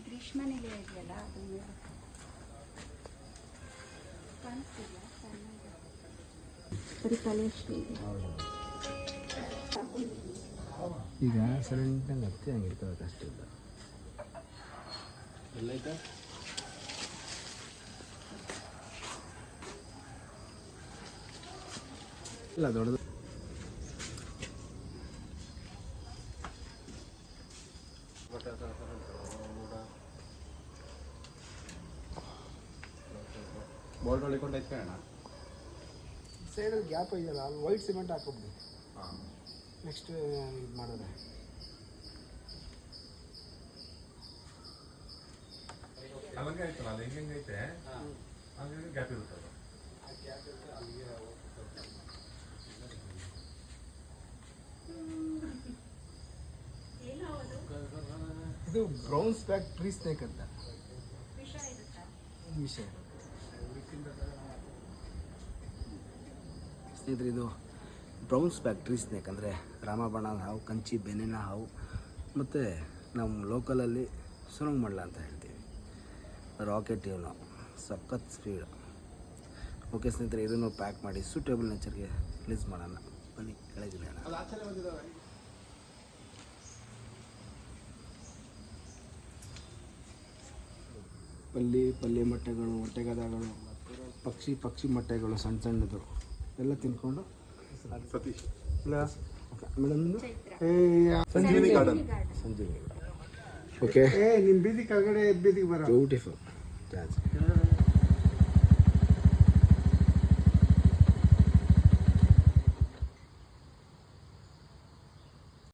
ಗ್ರೀಷ್ಮ ನೆಲೆ ಇದೆಯಲ್ಲ ಅದನ್ನು ಈಗ ಸಡನ್ನಾಗಿ ಹತ್ತಿ ಹಂಗಿರ್ತದೆ ಕಷ್ಟ ಇಲ್ಲ. ಎಲ್ಲೈತಾ ಇಲ್ಲ ದೊಡ್ಡದು. ಬೋಲ್ಟ್ ಹೊಳಿಕೊಂಡು ಎತ್ಕೊಳ್ಳೋಣ ಸೈಡಲ್ಲಿ ಗ್ಯಾಪ್ ಇದೆಯಲ್ಲ ಅಲ್ಲಿ ವೈಟ್ ಸಿಮೆಂಟ್ ಹಾಕೊಬಿಡಿ ನೆಕ್ಸ್ಟ್ ಇದು ಮಾಡಿದ್ರೆ ಅಲ್ಲಂಗೆ ಆಯ್ತಲ್ಲ ಅಲ್ಲಿ ಹೆಂಗೆ ಐತೆ ಹಂಗಾಗಿ ಗ್ಯಾಪ್ ಇರುತ್ತಲ್ಲ ಇದು ಬ್ರೌನ್ ಸ್ಪ್ಯಾಕ್ ಟ್ರೀ ಸ್ನೇಕ್ ಅಂತ. ವಿಷಯ ಸ್ನೇಹಿತರೆ, ಇದು ಬ್ರೌನ್ ಸ್ಪ್ಯಾಕ್ ಟ್ರೀ ಸ್ನೇಕ್ ಅಂದರೆ ರಾಮಬಣ್ಣದ ಹಾವು, ಕಂಚಿ, ಬೆನ್ನಿನ ಹಾವು, ಮತ್ತು ನಮ್ಮ ಲೋಕಲಲ್ಲಿ ಸುರಂಗ್ ಮಳ್ಳ ಅಂತ ಹೇಳ್ತೀವಿ. ರಾಕೆಟ್ ಇವನು ಸಖತ್ ಸ್ಪೀಡ್ ಓಕೆ ಸ್ನೇಹಿತರೆ, ಇದನ್ನು ಪ್ಯಾಕ್ ಮಾಡಿ ಸೂಟೇಬಲ್ ನೇಚರ್ಗೆ ರಿಲೀಸ್ ಮಾಡೋಣ. ಬನ್ನಿ ಕೆಳಗಿಳಿಯೋಣ ಪಲ್ಲಿ ಪಲ್ಯ ಮೊಟ್ಟೆಗಳು ಹೊಟ್ಟೆಗದಗಳು ಪಕ್ಷಿ ಪಕ್ಷಿ ಮೊಟ್ಟೆಗಳು ಸಣ್ಣ ಸಣ್ಣದು. ಎಲ್ಲ ತಿನ್ಕೊಂಡು Satish. Madam Sanjeevini garden Sanjeevini okay ಏ ನಿಮ್ಮ ಬೀದಿ ಕೆಳಗಡೆ ಬೀದಿಗೆ ಬರೋ. ಬ್ಯೂಟಿಫುಲ್